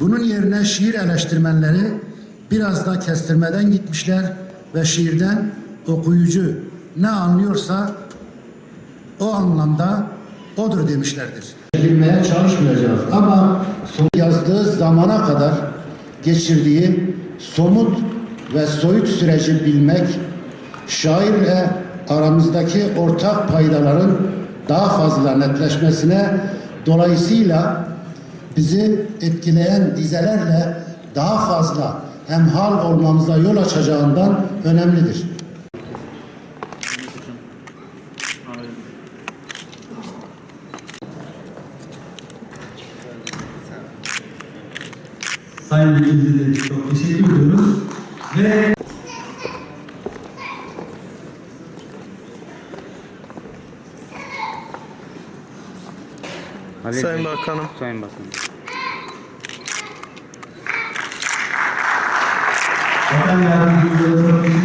Bunun yerine şiir eleştirmenleri biraz da kestirmeden gitmişler ve şiirden okuyucu ne anlıyorsa o anlamda odur demişlerdir. Bilmeye çalışmayacağız ama son yazdığı zamana kadar geçirdiği somut ve soyut süreci bilmek, şairle aramızdaki ortak paydaların daha fazla netleşmesine dolayısıyla bizi etkileyen dizelerle daha fazla hemhal olmamıza yol açacağından önemlidir. Sayın Vekilimize çok teşekkür ediyoruz. Ve Halil Sayın Bey. Bakanım. Sayın Bakanım. Bakan teşekkür